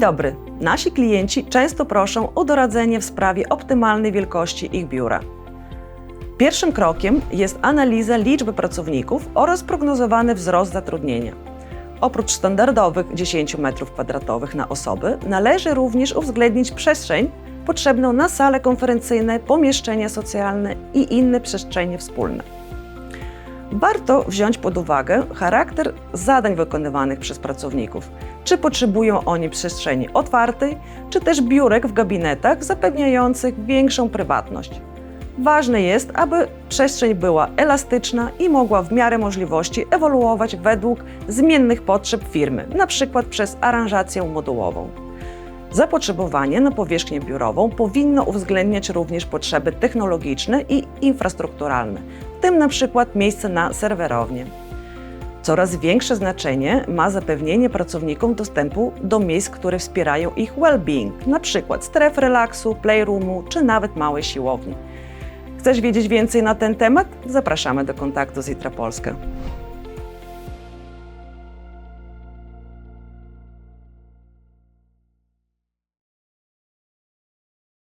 dobry. Nasi klienci często proszą o doradzenie w sprawie optymalnej wielkości ich biura. Pierwszym krokiem jest analiza liczby pracowników oraz prognozowany wzrost zatrudnienia. Oprócz standardowych 10 m2 na osobę, należy również uwzględnić przestrzeń potrzebną na sale konferencyjne, pomieszczenia socjalne i inne przestrzenie wspólne. Warto wziąć pod uwagę charakter zadań wykonywanych przez pracowników. Czy potrzebują oni przestrzeni otwartej, czy też biurek w gabinetach zapewniających większą prywatność. Ważne jest, aby przestrzeń była elastyczna i mogła w miarę możliwości ewoluować według zmiennych potrzeb firmy, np. przez aranżację modułową. Zapotrzebowanie na powierzchnię biurową powinno uwzględniać również potrzeby technologiczne i infrastrukturalne, w tym np. miejsce na serwerownię. Coraz większe znaczenie ma zapewnienie pracownikom dostępu do miejsc, które wspierają ich well-being, np. stref relaksu, playroomu czy nawet małej siłowni. Chcesz wiedzieć więcej na ten temat? Zapraszamy do kontaktu z Itra Polska.